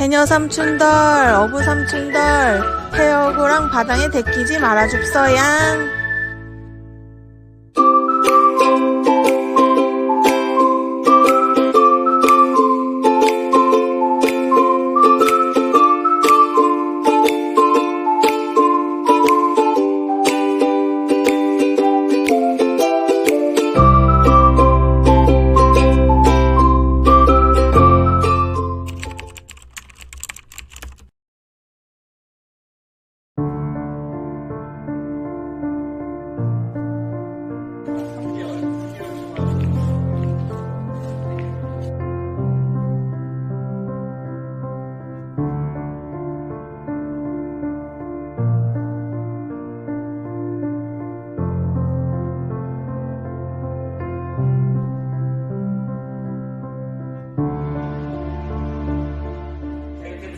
해녀 삼촌들, 어부 삼촌들, 해어구랑 바닥에 데끼지 말아줍서양.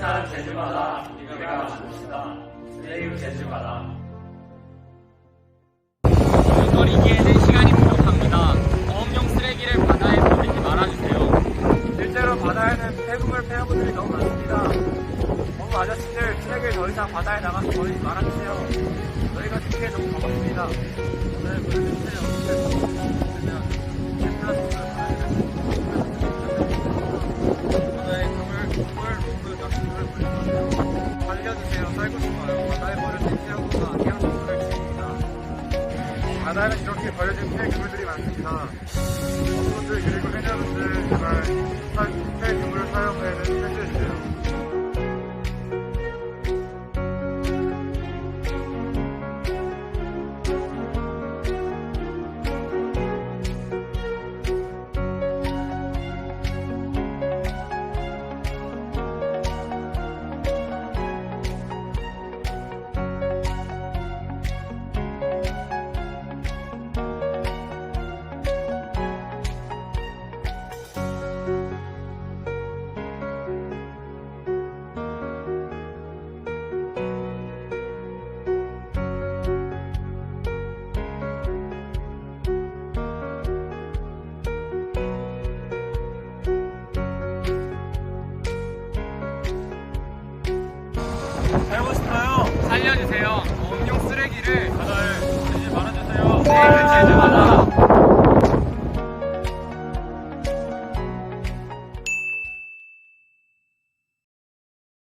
깨끗한 제주바다 우리가 만듭시다. 세이브 제주바다. 버리기에는 시간이 부족합니다. 어업용 쓰레기를 바다에 버리지 말아주세요. 실제로 바다에는 폐국물 폐허물들이 너무 많습니다. 어부 아저씨들 쓰레기를 더 이상 바다에 나가서 버리지 말아주세요. 저희가 듣기에 너무 반갑습니다. 오늘 보여주세요. 바다에는 이렇게 버려진 폐기물들이 많습니다. 어부분들 그리고 해녀분들 제발 사- 폐기물을 사용해는 해주세요. 살고 싶어요. 살려주세요.